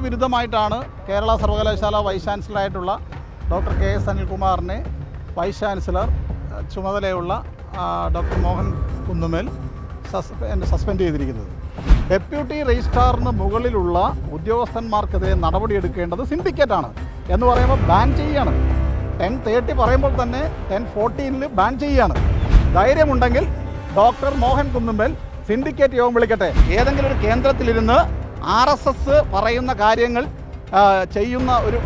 നിയമവിരുദ്ധമായിട്ടാണ് കേരള സർവകലാശാല വൈസ് ചാൻസലറായിട്ടുള്ള doctor K S അനിൽകുമാറിനെ വൈസ് ചാൻസലർ ചുമതലയുള്ള ഡോക്ടർ മോഹൻ കുന്നുമേൽ സസ്പെൻഡ് ചെയ്തിരിക്കുന്നത്. ഡെപ്യൂട്ടി രജിസ്ട്രാറിന് മുകളിലുള്ള ഉദ്യോഗസ്ഥന്മാർക്കെതിരെ നടപടിയെടുക്കേണ്ടത് സിൻഡിക്കേറ്റാണ് എന്ന് പറയുമ്പോൾ ബാൻ ചെയ്യാണ്. ടെൻ തേർട്ടി പറയുമ്പോൾ തന്നെ ടെൻ ഫോർട്ടീനിൽ ബാൻ ചെയ്യുകയാണ് ധൈര്യമുണ്ടെങ്കിൽ ഡോക്ടർ മോഹൻ കുന്നുമ്പൽ സിൻഡിക്കേറ്റ് യോഗം വിളിക്കട്ടെ. ഏതെങ്കിലും ഒരു കേന്ദ്രത്തിലിരുന്ന് ആർ എസ് എസ് പറയുന്ന കാര്യങ്ങൾ ചെയ്യുന്ന ഒരു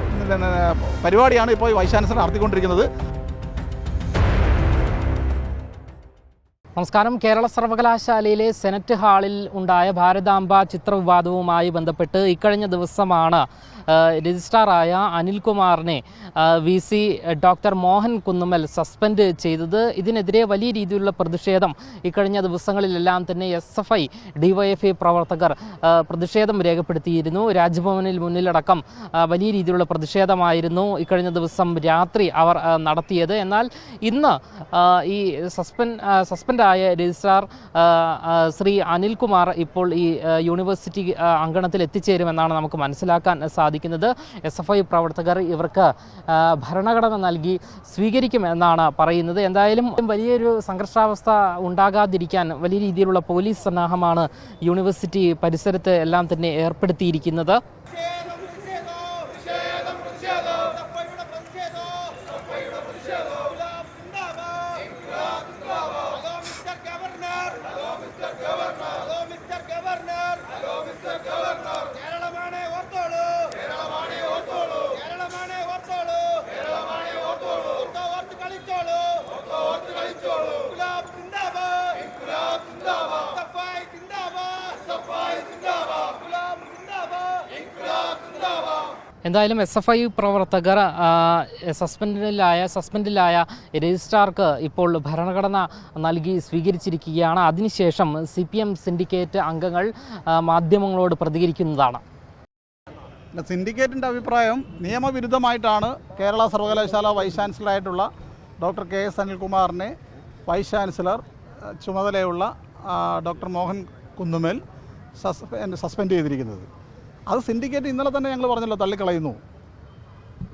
പരിപാടിയാണ് ഇപ്പോൾ വൈസ് നടത്തിക്കൊണ്ടിരിക്കുന്നത്. നമസ്കാരം. കേരള സർവകലാശാലയിലെ സെനറ്റ് ഹാളിൽ ഉണ്ടായ ഭാരതാംബ ചിത്രവിവാദവുമായി ബന്ധപ്പെട്ട് ഇക്കഴിഞ്ഞ ദിവസമാണ് രജിസ്ട്രാറായ അനിൽകുമാറിനെ V C doctor Mohan Kunnummal suspend ചെയ്തത്. ഇതിനെതിരെ വലിയ രീതിയിലുള്ള പ്രതിഷേധം ഇക്കഴിഞ്ഞ ദിവസങ്ങളിലെല്ലാം തന്നെ എസ് എഫ് ഐ ഡിവൈഎഫ്ഐ പ്രവർത്തകർ പ്രതിഷേധം രേഖപ്പെടുത്തിയിരുന്നു. രാജ്ഭവനിൽ മുന്നിലടക്കം വലിയ രീതിയിലുള്ള പ്രതിഷേധമായിരുന്നു ഇക്കഴിഞ്ഞ ദിവസം രാത്രി അവർ നടത്തിയത്. എന്നാൽ ഇന്ന് ഈ സസ്പെൻഡ് സസ്പെൻഡ് സസ്പെൻഡായ രജിസ്ട്രാർ ശ്രീ അനിൽകുമാർ ഇപ്പോൾ ഈ യൂണിവേഴ്സിറ്റി അങ്കണത്തിൽ എത്തിച്ചേരുമെന്നാണ് നമുക്ക് മനസ്സിലാക്കാൻ സാധിക്കുന്നത്. എസ് എഫ് ഐ പ്രവർത്തകർ ഇവർക്ക് ഭരണഘടന നൽകി സ്വീകരിക്കുമെന്നാണ് പറയുന്നത്. എന്തായാലും വലിയൊരു സംഘർഷാവസ്ഥ ഉണ്ടാകാതിരിക്കാൻ വലിയ രീതിയിലുള്ള പോലീസ് സന്നാഹമാണ് യൂണിവേഴ്സിറ്റി പരിസരത്ത് എല്ലാം തന്നെ ഏർപ്പെടുത്തിയിരിക്കുന്നത്. എന്തായാലും എസ് എഫ് ഐ പ്രവർത്തകർ സസ്പെൻഡിലായ സസ്പെൻഡിലായ രജിസ്ട്രാർക്ക് ഇപ്പോൾ ഭരണഘടന നൽകി സ്വീകരിച്ചിരിക്കുകയാണ്. അതിനുശേഷം സി പി എം സിൻഡിക്കേറ്റ് അംഗങ്ങൾ മാധ്യമങ്ങളോട് പ്രതികരിക്കുന്നതാണ്. സിൻഡിക്കേറ്റിന്റെ അഭിപ്രായം നിയമവിരുദ്ധമായിട്ടാണ് കേരള സർവകലാശാല വൈസ് ചാൻസലറായിട്ടുള്ള ഡോക്ടർ കെ എസ് അനിൽകുമാറിനെ വൈസ് ചാൻസലർ ചുമതലയുള്ള ഡോക്ടർ മോഹൻ കുന്നുമേൽ സസ്പെൻഡ് ചെയ്തിരിക്കുന്നത്. അത് സിൻഡിക്കേറ്റ് ഇന്നലെ തന്നെ ഞങ്ങൾ പറഞ്ഞല്ലോ തള്ളിക്കളയുന്നു.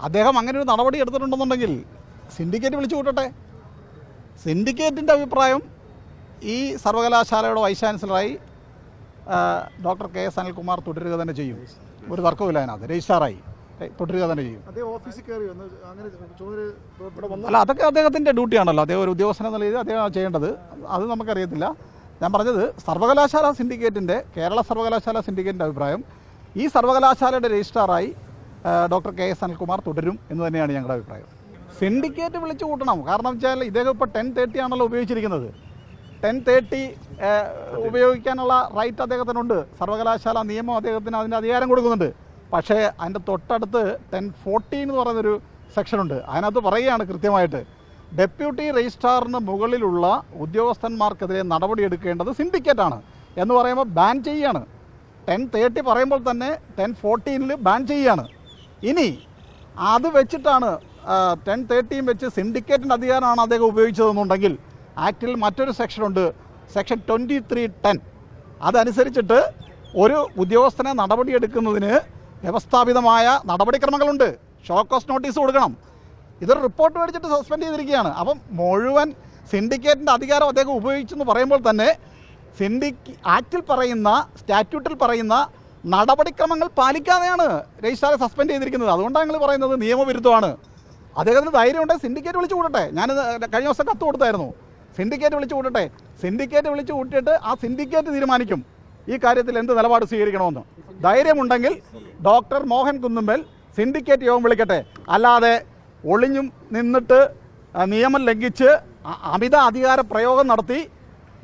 അദ്ദേഹം അങ്ങനെ ഒരു നടപടി എടുത്തിട്ടുണ്ടെന്നുണ്ടെങ്കിൽ സിൻഡിക്കേറ്റ് വിളിച്ചു കൂട്ടട്ടെ. സിൻഡിക്കേറ്റിന്റെ അഭിപ്രായം ഈ സർവകലാശാലയുടെ വൈസ് ചാൻസലറായി ഡോക്ടർ കെ എസ് അനിൽകുമാർ തുടരുക തന്നെ ചെയ്യും. ഒരു തർക്കമില്ല അതിനകത്ത്. രജിസ്ട്രാറായി തുടരുക തന്നെ ചെയ്യും. അല്ല അതൊക്കെ അദ്ദേഹത്തിന്റെ ഡ്യൂട്ടിയാണല്ലോ അദ്ദേഹം ഒരു ഉദ്യോഗസ്ഥൻ എന്ന രീതിയിൽ അദ്ദേഹം ചെയ്യേണ്ടത്. അത് നമുക്കറിയത്തില്ല. ഞാൻ പറഞ്ഞത് സർവകലാശാല സിൻഡിക്കേറ്റിന്റെ കേരള സർവകലാശാല സിൻഡിക്കേറ്റിന്റെ അഭിപ്രായം ഈ സർവകലാശാലയുടെ രജിസ്ട്രാറായി ഡോക്ടർ കെ എസ് അനിൽകുമാർ തുടരും എന്ന് തന്നെയാണ് ഞങ്ങളുടെ അഭിപ്രായം. സിൻഡിക്കേറ്റ് വിളിച്ചു കൂട്ടണം. കാരണം വെച്ചാൽ ഇദ്ദേഹം ഇപ്പോൾ ടെൻ തേർട്ടി ആണല്ലോ ഉപയോഗിച്ചിരിക്കുന്നത്. ടെൻ തേർട്ടി ഉപയോഗിക്കാനുള്ള റൈറ്റ് അദ്ദേഹത്തിനുണ്ട്. സർവകലാശാല നിയമം അദ്ദേഹത്തിന് അതിന്റെ അധികാരം കൊടുക്കുന്നുണ്ട്. പക്ഷേ അതിന്റെ തൊട്ടടുത്ത് ടെൻ ഫോർട്ടീൻ എന്ന് പറയുന്നൊരു സെക്ഷനുണ്ട്. അതിനകത്ത് പറയുകയാണ് കൃത്യമായിട്ട്. ഡെപ്യൂട്ടി രജിസ്ട്രാറിന് മുകളിലുള്ള ഉദ്യോഗസ്ഥന്മാർക്കെതിരെ നടപടിയെടുക്കേണ്ടത് സിൻഡിക്കേറ്റാണ്. എന്ന് പറയുമ്പോൾ ബാൻ ചെയ്യാണ്. ടെൻ തേർട്ടി പറയുമ്പോൾ തന്നെ ടെൻ ഫോർട്ടീനിൽ ബാൻ ചെയ്യുകയാണ്. ഇനി അത് വെച്ചിട്ടാണ് ടെൻ തേർട്ടിയും വെച്ച് സിൻഡിക്കേറ്റിന്റെ അധികാരമാണ് അദ്ദേഹം ഉപയോഗിച്ചതെന്നുണ്ടെങ്കിൽ ആക്ടിൽ മറ്റൊരു സെക്ഷനുണ്ട് സെക്ഷൻ ട്വന്റി ത്രീ ടെൻ അതനുസരിച്ചിട്ട് ഒരു ഉദ്യോഗസ്ഥനെ നടപടിയെടുക്കുന്നതിന് വ്യവസ്ഥാപിതമായ നടപടിക്രമങ്ങളുണ്ട്. ഷോക്കോസ് നോട്ടീസ് കൊടുക്കണം. ഇതൊരു റിപ്പോർട്ട് മേടിച്ചിട്ട് സസ്പെൻഡ് ചെയ്തിരിക്കുകയാണ്. അപ്പം മുഴുവൻ സിൻഡിക്കേറ്റിന്റെ അധികാരം അദ്ദേഹം ഉപയോഗിച്ചെന്ന് പറയുമ്പോൾ തന്നെ സിൻഡിക് ആക്റ്റിൽ പറയുന്ന സ്റ്റാറ്റ്യൂട്ടിൽ പറയുന്ന നടപടിക്രമങ്ങൾ പാലിക്കാതെയാണ് രജിസ്ട്രാറെ സസ്പെൻഡ് ചെയ്തിരിക്കുന്നത്. അതുകൊണ്ടാണ് ഞങ്ങൾ പറയുന്നത് നിയമവിരുദ്ധമാണ്. അദ്ദേഹത്തിന് ധൈര്യമുണ്ടെങ്കിൽ സിൻഡിക്കേറ്റ് വിളിച്ചു കൂട്ടട്ടെ ഞാൻ കഴിഞ്ഞ ദിവസം കത്ത് കൊടുത്തായിരുന്നു. സിൻഡിക്കേറ്റ് വിളിച്ചു കൂട്ടട്ടെ സിൻഡിക്കേറ്റ് വിളിച്ചു കൂട്ടിയിട്ട് ആ സിൻഡിക്കേറ്റ് തീരുമാനിക്കും ഈ കാര്യത്തിൽ എന്ത് നിലപാട് സ്വീകരിക്കണമെന്ന്. ധൈര്യമുണ്ടെങ്കിൽ ഡോക്ടർ മോഹൻ കുന്നുമ്പൽ സിൻഡിക്കേറ്റ് യോഗം വിളിക്കട്ടെ. അല്ലാതെ ഒളിഞ്ഞും നിന്നിട്ട് നിയമം ലംഘിച്ച് അമിത അധികാര പ്രയോഗം നടത്തി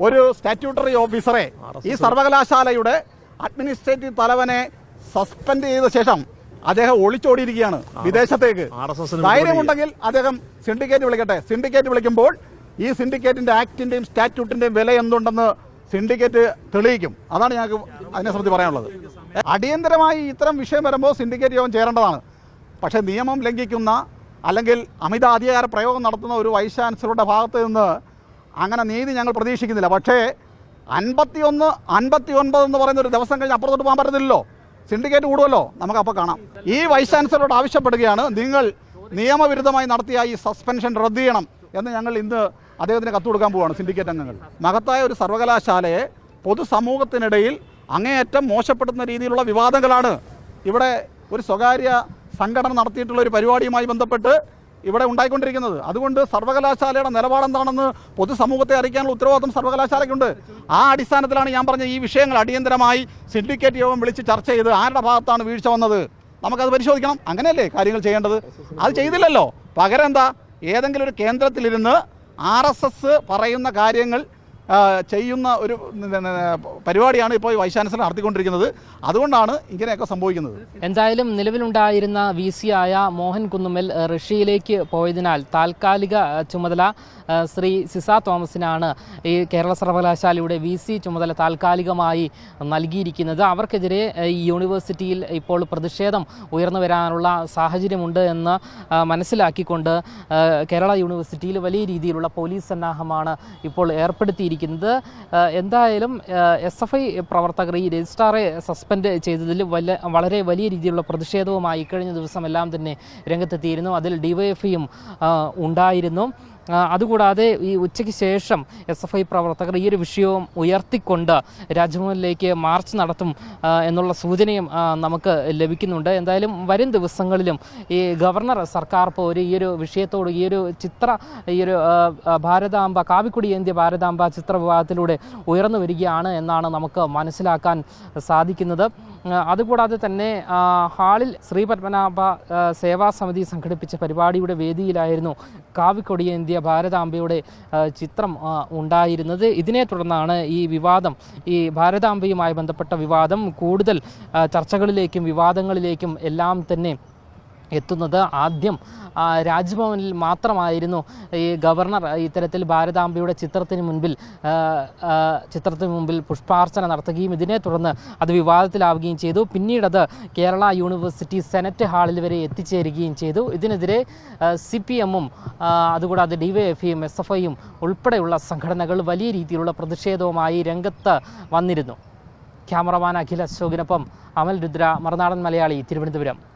ഒരു സ്റ്റാറ്റ്യൂട്ടറി ഓഫീസറെ ഈ സർവകലാശാലയുടെ അഡ്മിനിസ്ട്രേറ്റീവ് തലവനെ സസ്പെൻഡ് ചെയ്ത ശേഷം അദ്ദേഹം ഒളിച്ചോടിയിരിക്കുകയാണ് വിദേശത്തേക്ക്. ധൈര്യമുണ്ടെങ്കിൽ അദ്ദേഹം സിൻഡിക്കേറ്റ് വിളിക്കട്ടെ. സിൻഡിക്കേറ്റ് വിളിക്കുമ്പോൾ ഈ സിൻഡിക്കേറ്റിന്റെ ആക്ടിന്റെയും സ്റ്റാറ്റ്യൂട്ടിന്റെയും വില എന്തുണ്ടെന്ന് സിൻഡിക്കേറ്റ് തെളിയിക്കും. അതാണ് ഞങ്ങൾക്ക് അതിനെ സംബന്ധിച്ച് പറയാനുള്ളത്. അടിയന്തരമായി ഇത്തരം വിഷയം വരുമ്പോൾ സിൻഡിക്കേറ്റ് യോഗം ചേരേണ്ടതാണ്. പക്ഷേ നിയമം ലംഘിക്കുന്ന അല്ലെങ്കിൽ അമിത അധികാര പ്രയോഗം നടത്തുന്ന ഒരു വൈസ് ചാൻസലറുടെ ഭാഗത്ത് നിന്ന് അങ്ങനെ നീതി ഞങ്ങൾ പ്രതീക്ഷിക്കുന്നില്ല. പക്ഷേ അൻപത്തി ഒന്ന് അൻപത്തി ഒൻപത് എന്ന് പറയുന്ന ഒരു ദിവസം കഴിഞ്ഞ് അപ്പുറത്തോട്ട് പോകാൻ പറ്റത്തില്ലല്ലോ. സിൻഡിക്കേറ്റ് കൂടുമല്ലോ. നമുക്കപ്പോൾ കാണാം. ഈ വൈസ് ചാൻസലറോട് ആവശ്യപ്പെടുകയാണ്. നിങ്ങൾ നിയമവിരുദ്ധമായി നടത്തിയ ഈ സസ്പെൻഷൻ റദ്ദ് ചെയ്യണം എന്ന് ഞങ്ങൾ ഇന്ന് അദ്ദേഹത്തിന് കത്ത് കൊടുക്കാൻ പോവുകയാണ് സിൻഡിക്കേറ്റ് അംഗങ്ങൾ. മഹത്തായ ഒരു സർവകലാശാലയെ പൊതുസമൂഹത്തിനിടയിൽ അങ്ങേയറ്റം മോശപ്പെടുത്തുന്ന രീതിയിലുള്ള വിവാദങ്ങളാണ് ഇവിടെ ഒരു സ്വകാര്യ സംഘടന നടത്തിയിട്ടുള്ള ഒരു പരിപാടിയുമായി ബന്ധപ്പെട്ട് ഇവിടെ ഉണ്ടായിക്കൊണ്ടിരിക്കുന്നത്. അതുകൊണ്ട് സർവകലാശാലയുടെ നിലപാടെന്താണെന്ന് പൊതുസമൂഹത്തെ അറിയിക്കാനുള്ള ഉത്തരവാദിത്വം സർവകലാശാലയ്ക്കുണ്ട്. ആ അടിസ്ഥാനത്തിലാണ് ഞാൻ പറഞ്ഞ ഈ വിഷയങ്ങൾ അടിയന്തരമായി സിൻഡിക്കേറ്റ് യോഗം വിളിച്ച് ചർച്ച ചെയ്ത് ആരുടെ ഭാഗത്താണ് വീഴ്ച വന്നത്. നമുക്കത് പരിശോധിക്കണം. അങ്ങനെയല്ലേ കാര്യങ്ങൾ ചെയ്യേണ്ടത്? അത് ചെയ്തില്ലല്ലോ. പകരം എന്താ? ഏതെങ്കിലും ഒരു കേന്ദ്രത്തിലിരുന്ന് ആർ പറയുന്ന കാര്യങ്ങൾ ചെയ്യുന്ന ഒരു പരിപാടിയാണ് ഇപ്പോൾ വൈസ് നടത്തിക്കൊണ്ടിരിക്കുന്നത്. അതുകൊണ്ടാണ് ഇങ്ങനെയൊക്കെ സംഭവിക്കുന്നത്. എന്തായാലും നിലവിലുണ്ടായിരുന്ന വി സി ആയ മോഹൻ കുന്നുമ്മൽ റഷ്യയിലേക്ക് പോയതിനാൽ താൽക്കാലിക ചുമതല ശ്രീ സിസ തോമസിനാണ് ഈ കേരള സർവകലാശാലയുടെ വി സി ചുമതല താൽക്കാലികമായി നൽകിയിരിക്കുന്നത്. അവർക്കെതിരെ ഈ യൂണിവേഴ്സിറ്റിയിൽ ഇപ്പോൾ പ്രതിഷേധം ഉയർന്നു വരാനുള്ള സാഹചര്യമുണ്ട് എന്ന് മനസ്സിലാക്കിക്കൊണ്ട് കേരള യൂണിവേഴ്സിറ്റിയിൽ വലിയ രീതിയിലുള്ള പോലീസ് സന്നാഹമാണ് ഇപ്പോൾ ഏർപ്പെടുത്തിയിരിക്കുന്നത്. ഏഹ്, എന്തായാലും എസ് എഫ് ഐ പ്രവർത്തകർ ഈ രജിസ്ട്രാറെ സസ്പെൻഡ് ചെയ്തതിൽ വല്ല വളരെ വലിയ രീതിയിലുള്ള പ്രതിഷേധവുമായി കഴിഞ്ഞ ദിവസമെല്ലാം തന്നെ രംഗത്തെത്തിയിരുന്നു. അതിൽ ഡിവൈഎഫ്ഐയും ഉണ്ടായിരുന്നു. അതുകൂടാതെ ഈ ഉച്ചയ്ക്ക് ശേഷം എസ് എഫ് ഐ പ്രവർത്തകർ ഈ ഒരു വിഷയവും ഉയർത്തിക്കൊണ്ട് രാജ്ഭവനിലേക്ക് മാർച്ച് നടത്തും എന്നുള്ള സൂചനയും നമുക്ക് ലഭിക്കുന്നുണ്ട്. എന്തായാലും വരും ദിവസങ്ങളിലും ഈ ഗവർണർ സർക്കാർ പോര് ഈ ഒരു വിഷയത്തോട് ഈ ഒരു ചിത്ര ഈ ഒരു ഭാരതാംബ കാവിക്കുടി ഏന്ത്യ ഭാരതാംബ ചിത്ര വിഭാഗത്തിലൂടെ ഉയർന്നു വരികയാണ് എന്നാണ് നമുക്ക് മനസ്സിലാക്കാൻ സാധിക്കുന്നത്. അതുകൂടാതെ തന്നെ ഹാളിൽ ശ്രീ പത്മനാഭ സേവാ സമിതി സംഘടിപ്പിച്ച പരിപാടിയുടെ വേദിയിലായിരുന്നു കാവിക്കൊടിയേന്ത്യ ഭാരതാംബയുടെ ആ, ചിത്രം ഉണ്ടായിരുന്നത്. ഇതിനെ തുടർന്നാണ് ഈ വിവാദം. ഈ ഭാരതാംബയുമായി ബന്ധപ്പെട്ട വിവാദം കൂടുതൽ ചർച്ചകളിലേക്കും വിവാദങ്ങളിലേക്കും എല്ലാം തന്നെ എത്തുന്നത് ആദ്യം രാജ്ഭവനിൽ മാത്രമായിരുന്നു ഈ ഗവർണർ ഇത്തരത്തിൽ ഭാരതാംബയുടെ ചിത്രത്തിന് മുൻപിൽ ചിത്രത്തിന് മുമ്പിൽ പുഷ്പാർച്ചന നടത്തുകയും ഇതിനെ തുടർന്ന് അത് വിവാദത്തിലാവുകയും ചെയ്തു. പിന്നീടത് കേരള യൂണിവേഴ്സിറ്റി സെനറ്റ് ഹാളിൽ വരെ എത്തിച്ചേരുകയും ചെയ്തു. ഇതിനെതിരെ സി പി എമ്മും അതുകൂടാതെ D Y F S F ഐയും ഉൾപ്പെടെയുള്ള സംഘടനകൾ വലിയ രീതിയിലുള്ള പ്രതിഷേധവുമായി രംഗത്ത് വന്നിരുന്നു. ക്യാമറമാൻ അഖിൽ അശോകിനൊപ്പം അമൽ രുദ്ര മറുനാടൻ മലയാളി തിരുവനന്തപുരം.